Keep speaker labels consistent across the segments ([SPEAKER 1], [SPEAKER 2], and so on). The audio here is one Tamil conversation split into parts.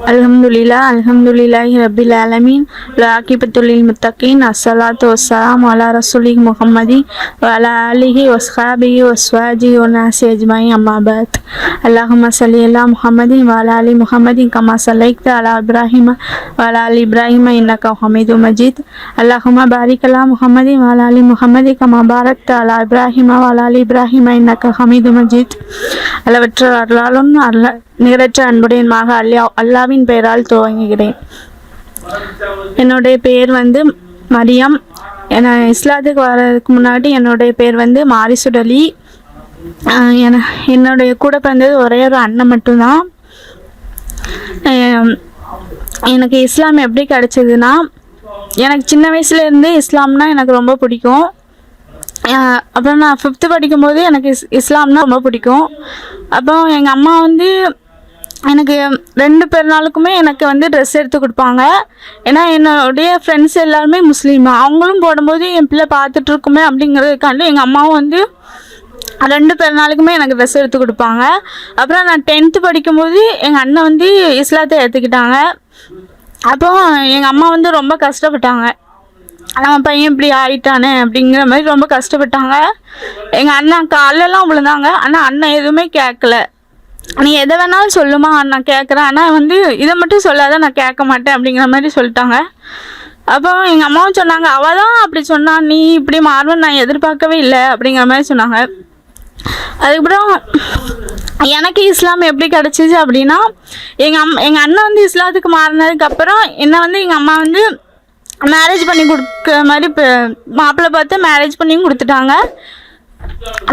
[SPEAKER 1] வரஹ்மத்துல்லாஹி வபரகாத்துஹு அல்ஹம்துலில்லா அல்ஹம்துலில்லாஹி ரப்பில் ஆலமீன் ஆக்கிபத்துலில் முத்தகீன் அஸ்ஸலாத்து வஸ்ஸலாம் அலா ரசூலி முஹம்மதி வலா ஆலிஹி வஸ்ஹாபிஹி வஸ்வாஜி வநாசி அஜ்மாயி அம்மா பாத் அல்லாஹும்ம ஸல்லி அலா முஹம்மதின் வலா அலி முஹம்மதின் கமா ஸல்லைத்த அலா இப்ராஹிம வலா அலி இப்ராஹிம இன்னக ஹமீது மஜீத் அல்லாஹும்ம பாரிக் அலா முஹம்மதின் வலா அலி முஹம்மதி கமா பாரக்த அலா இப்ராஹிம வலா அலி இப்ராஹிம இன்னக ஹமீது மஜீத் அளவற்ற அருளாலும் அருள நிகரற்ற அன்புடையமாக அல்லா அல்லாவின் பெயரால் துவங்குகிறேன். என்னுடைய பெயர் வந்து மரியம். என இஸ்லாத்துக்கு வர்றதுக்கு முன்னாடி என்னுடைய பேர் வந்து மாரிசுடலி என்னுடைய கூட பிறந்தது ஒரே ஒரு அண்ணன் மட்டும்தான். எனக்கு இஸ்லாம் எப்படி கிடச்சிதுன்னா எனக்கு சின்ன வயசுலேருந்தே இஸ்லாம்னா எனக்கு ரொம்ப பிடிக்கும். அப்புறம் நான் ஃபிஃப்த்து படிக்கும்போது எனக்கு இஸ் இஸ்லாம்னா ரொம்ப பிடிக்கும். அப்புறம் எங்கள் அம்மா வந்து எனக்கு ரெண்டு பெருநாளுக்குமே எனக்கு வந்து ட்ரெஸ் எடுத்து கொடுப்பாங்க. ஏன்னா என்னுடைய ஃப்ரெண்ட்ஸ் எல்லாருமே முஸ்லீம். அவங்களும் போடும்போது என் பிள்ளை பார்த்துட்டு இருக்குமே அப்படிங்கிறதுக்காண்டி எங்கள் அம்மாவும் வந்து ரெண்டு பெருநாளுக்குமே எனக்கு ட்ரெஸ் எடுத்து கொடுப்பாங்க. அப்புறம் நான் டென்த்து படிக்கும்போது எங்கள் அண்ணன் வந்து இஸ்லாத்தை ஏற்றுக்கிட்டாங்க அப்போ எங்கள் அம்மா வந்து ரொம்ப கஷ்டப்பட்டாங்க. நம்ம பையன் இப்படி ஆயிட்டானே அப்படிங்கிற மாதிரி ரொம்ப கஷ்டப்பட்டாங்க. எங்கள் அண்ணன் காலெல்லாம் விழுந்தாங்க ஆனால் அண்ணன் எதுவுமே கேட்கல நீ எதை வேணாலும் சொல்லுமா நான் கேட்குறேன் ஆனால் வந்து இதை மட்டும் சொல்லாத நான் கேட்க மாட்டேன் அப்படிங்கிற மாதிரி சொல்லிட்டாங்க. அப்போ எங்கள் அம்மாவும் சொன்னாங்க அவள் தான் அப்படி சொன்னான் நீ இப்படி மாறுவேன்னு நான் எதிர்பார்க்கவே இல்லை அப்படிங்கிற மாதிரி சொன்னாங்க. அதுக்கப்புறம் எனக்கு இஸ்லாம் எப்படி கிடச்சிச்சு அப்படின்னா எங்கள் அம் எங்கள் அண்ணன் வந்து இஸ்லாத்துக்கு மாறினதுக்கப்புறம் என்னை வந்து எங்கள் அம்மா வந்து மேரேஜ் பண்ணி கொடுக்குற மாதிரி இப்போ மாப்பிள்ளை பார்த்து மேரேஜ் பண்ணியும் கொடுத்துட்டாங்க.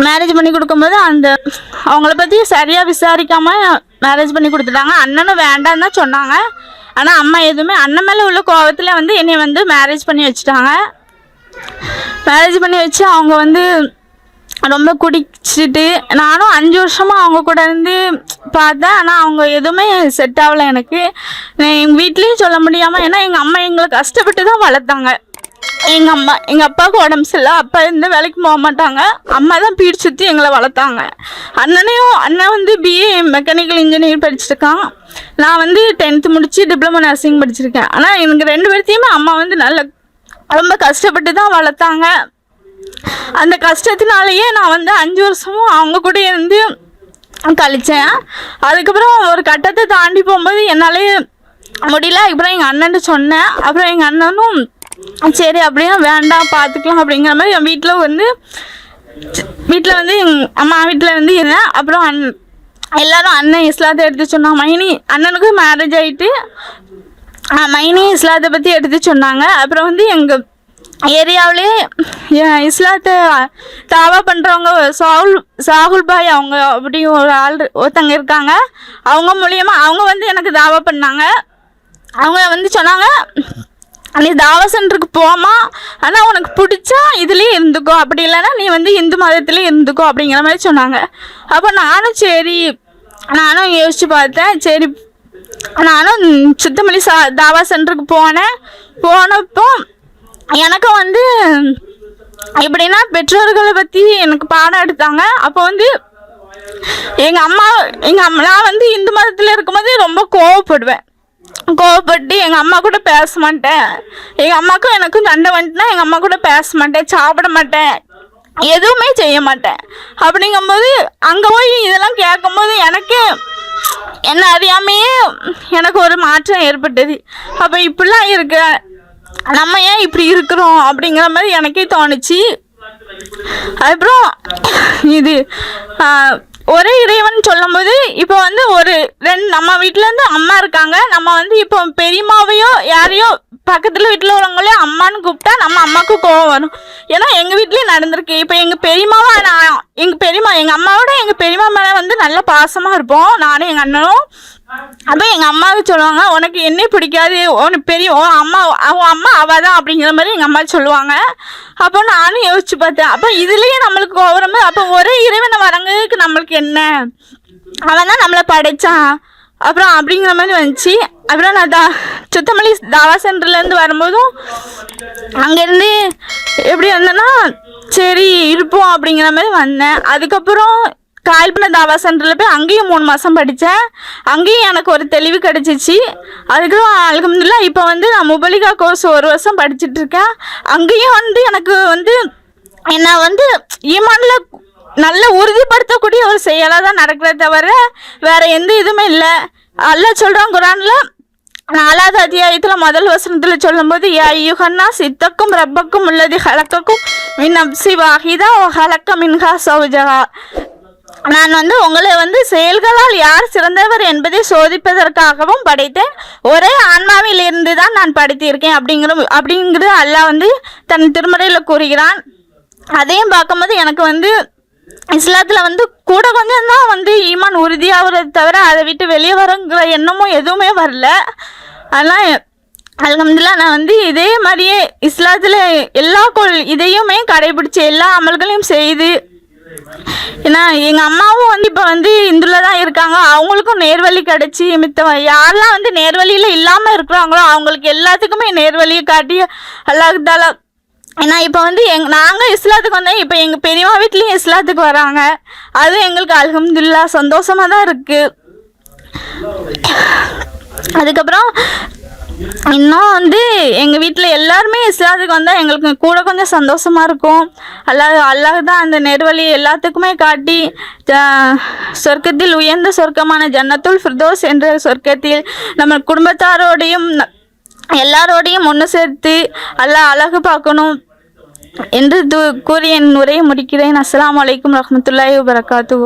[SPEAKER 1] மேரேஜ் பண்ணி கொடுக்கும்போது அந்த அவங்கள பற்றி சரியாக விசாரிக்காமல் மேரேஜ் பண்ணி கொடுத்துட்டாங்க. அண்ணனும் வேண்டான்னு தான் சொன்னாங்க. ஆனால் அம்மா எதுவுமே அண்ணன் மேலே உள்ள கோவத்தில் வந்து என்னை வந்து மேரேஜ் பண்ணி வச்சுட்டாங்க. மேரேஜ் பண்ணி வச்சு அவங்க வந்து ரொம்ப குடிச்சிட்டு நானும் அஞ்சு வருஷமாக அவங்க கூட இருந்து பார்த்தேன். ஆனால் அவங்க எதுவுமே செட் ஆகலை எனக்கு. எங்கள் வீட்லேயும் சொல்ல முடியாமல் ஏன்னா எங்கள் அம்மா எங்களை கஷ்டப்பட்டு தான் வளர்த்தாங்க. எங்கள் அம்மா எங்கள் அப்பாவுக்கு உடம்பு சரியில்லை. அப்பா எந்த வேலைக்கு போக மாட்டாங்க. அம்மா தான் பீடு சுற்றி எங்களை வளர்த்தாங்க. அண்ணனையும் அண்ணன் வந்து பிஏ மெக்கானிக்கல் இன்ஜினியர் படிச்சிருக்கான் நான் வந்து டென்த்து முடித்து டிப்ளமோ நர்சிங் படிச்சிருக்கேன். ஆனால் எனக்கு ரெண்டு பேர்த்தையுமே அம்மா வந்து நல்ல ரொம்ப கஷ்டப்பட்டு தான் வளர்த்தாங்க. அந்த கஷ்டத்தினாலேயே நான் வந்து அஞ்சு வருஷமும் அவங்க கூட இருந்து கழித்தேன் அதுக்கப்புறம் ஒரு கட்டத்தை தாண்டி போகும்போது என்னாலே முடியல. அப்புறம் எங்கள் அண்ணன்ட்டு சொன்னேன். அப்புறம் எங்கள் அண்ணனும் சரி அப்படியே வேண்டாம் பார்த்துக்கலாம் அப்படிங்கிற மாதிரி என் வீட்டில் வந்து வீட்டில் வந்து எங் அம்மா வீட்டில் வந்து இருந்தேன் அப்புறம் அண் எல்லாரும் அண்ணன் இஸ்லாத்தை எடுத்து சொன்னாங்க. மைனி அண்ணனுக்கு மேரேஜ் ஆகிட்டு மைனி இஸ்லாத்தை பற்றி எடுத்து சொன்னாங்க. அப்புறம் வந்து எங்கள் ஏரியாவிலே இஸ்லாத்தை தாவா பண்ணுறவங்க சாகுல் சாகுல் பாய் அவங்க அப்படி ஒரு ஆள் ஒருத்தங்க இருக்காங்க. அவங்க மூலியமாக அவங்க வந்து எனக்கு தாவா பண்ணாங்க. அவங்க வந்து சொன்னாங்க நீ தாவா சென்டருக்கு போமா ஆனால் உனக்கு பிடிச்சா இதுலேயே இருந்துக்கோ. அப்படி இல்லைன்னா நீ வந்து இந்து மதத்துலேயே இருந்துக்கோ அப்படிங்கிற மாதிரி சொன்னாங்க. அப்போ நானும் சரி நானும் யோசிச்சு பார்த்தேன். சரி நானும் சுத்தமல்லி சா தாவா சென்டருக்கு போனேன். போனப்போ எனக்கு வந்து எப்படின்னா பெற்றோர்களை பற்றி எனக்கு பாடம் எடுத்தாங்க. அப்போ வந்து எங்கள் அம்மா எங்கள் அம்மா நான் வந்து இந்து மதத்தில் இருக்கும்போது ரொம்ப கோவப்படுவேன். கோவப்பட்டு எங்கள் அம்மா கூட பேச மாட்டேன். எங்கள் அம்மாக்கும் எனக்கும் சண்டை வந்துட்டுனா எங்கள் அம்மா கூட பேச மாட்டேன் சாப்பிட மாட்டேன் எதுவுமே செய்ய மாட்டேன். அப்படிங்கும்போது அங்கே போய் இதெல்லாம் கேட்கும்போது எனக்கு என்ன அறியாமையே எனக்கு ஒரு மாற்றம் ஏற்பட்டது. அப்போ இப்படிலாம் இருக்க நம்ம ஏன் இப்படி இருக்கிறோம் அப்படிங்கிற மாதிரி எனக்கே தோணுச்சு. அப்புறம் இது ஒரே இறைவன் சொல்லும்போது இப்போ வந்து ஒரு ரெண்டு நம்ம வீட்டிலேருந்து அம்மா இருக்காங்க. நம்ம வந்து இப்போ பெரியம்மாவையோ யாரையோ பக்கத்தில் வீட்டில் உள்ளவங்களே அம்மான்னு கூப்பிட்டா நம்ம அம்மாவுக்கு கோவம் வரும். ஏன்னா எங்கள் வீட்லேயும் நடந்திருக்கு. இப்போ எங்கள் பெரியம்மாவை நான் எங்கள் பெரியம்மா எங்கள் அம்மாவோட எங்கள் பெரியமா மேலே வந்து நல்ல பாசமாக இருப்போம். நானும் எங்கள் அண்ணனும். அப்போ எங்கள் அம்மாவுக்கு சொல்லுவாங்க உனக்கு என்ன பிடிக்காது. உனக்கு பெரிய உன் அம்மா அவன் அம்மா அவள் தான் அப்படிங்கிற மாதிரி எங்கள் அம்மா சொல்லுவாங்க. அப்போ நானும் யோசிச்சு பார்த்தேன். அப்போ இதுலேயே நம்மளுக்கு கோவரம் அப்போ ஒரே இறைவனை வரங்களுக்கு நம்மளுக்கு என்ன? அவன் தான் நம்மளை படைச்சான். அப்புறம் அப்படிங்கிற மாதிரி வந்துச்சு. அப்புறம் நான் தா சுத்தமல்லி தாவா சென்டர்லேருந்து வரும்போதும் அங்கேருந்து எப்படி வந்தேன்னா சரி இருப்போம் அப்படிங்கிற மாதிரி வந்தேன். அதுக்கப்புறம் கால்பன தாவா சென்டரில் போய் அங்கேயும் மூணு மாதம் படித்தேன். அங்கேயும் எனக்கு ஒரு தெளிவு கிடச்சிச்சு. அதுக்கப்புறம் அலகம்துல்லா இப்போ வந்து நான் முபலிகா கோர்ஸ் ஒரு வருஷம் படிச்சுட்ருக்கேன் அங்கேயும் வந்து எனக்கு வந்து என்னை வந்து ஈமான்ல நல்ல உறுதிப்படுத்தக்கூடிய ஒரு செயலாக தான் நடக்கிறத தவிர வேற எந்த இதுவுமே இல்லை. அல்லாஹ் சொல்கிறான் குரானில் நாலாவது அத்தியாயத்தில் முதல் வசனத்தில் சொல்லும்போது யா யுகன்னா சித்தக்கும் ரப்பக்கும் உள்ளது ஹலக்கக்கும் மின் அப்சி வாஹிதா ஓ ஹலக்க மின்ஹா சௌஜகா நான் வந்து உங்களை வந்து செயல்களால் யார் சிறந்தவர் என்பதை சோதிப்பதற்காகவும் படைத்தேன். ஒரே ஆன்மாவில் இருந்து தான் நான் படைத்திருக்கேன் அப்படிங்கிற அப்படிங்கிறது அல்லாஹ் வந்து தன் திருமறையில் கூறுகிறான். அதையும் பார்க்கும்போது எனக்கு வந்து இஸ்லாத்தில் வந்து கூட கொஞ்சம் தான் வந்து ஈமான் உறுதியாகிறத தவிர அதை விட்டு வெளியே வரங்கிற எண்ணமும் எதுவுமே வரல. அதெல்லாம் அல்ஹம்துலில்லாஹ் நான் வந்து இதே மாதிரியே இஸ்லாத்தில் எல்லா கொள் இதையுமே கடைபிடிச்சு எல்லா அமல்களையும் செய்து ஏன்னா எங்கள் அம்மாவும் வந்து இப்போ வந்து இந்துல தான் இருக்காங்க. அவங்களுக்கும் நேர்வழி கிடச்சி மித்த யாரெல்லாம் வந்து நேர்வழியில் இல்லாமல் இருக்கிறாங்களோ அவங்களுக்கு எல்லாத்துக்குமே நேர்வழியை காட்டி அல்லாஹால ஏன்னா இப்போ வந்து எங் நாங்கள் இஸ்லாத்துக்கு வந்தோம் இப்போ எங்கள் பெரியம்மா வீட்லேயும் இஸ்லாத்துக்கு வராங்க. அதுவும் எங்களுக்கு அல்ஹம்துலில்லா சந்தோஷமாக தான் இருக்குது அதுக்கப்புறம் இன்னும் வந்து எங்கள் வீட்டில் எல்லாருமே இஸ்லாத்துக்கு வந்தால் எங்களுக்கு கூட கொஞ்சம் சந்தோஷமாக இருக்கும். அல்லாஹ் அல்லாஹ் தான் அந்த நெருவழி எல்லாத்துக்குமே காட்டி சொர்க்கத்தில் உயர்ந்த சொர்க்கமான ஜன்னத்துல் ஃபிர்தோஸ் என்ற சொர்க்கத்தில் நம்ம குடும்பத்தாரோடையும் எல்லாரோடையும் ஒன்று சேர்த்து எல்லாம் அழகு பார்க்கணும். என்று கூறி என் உரையை முடிக்கிறேன். அஸ்லாம் வலைக்கம் ரஹ்மத்துல்லாஹி
[SPEAKER 2] வரகாத்து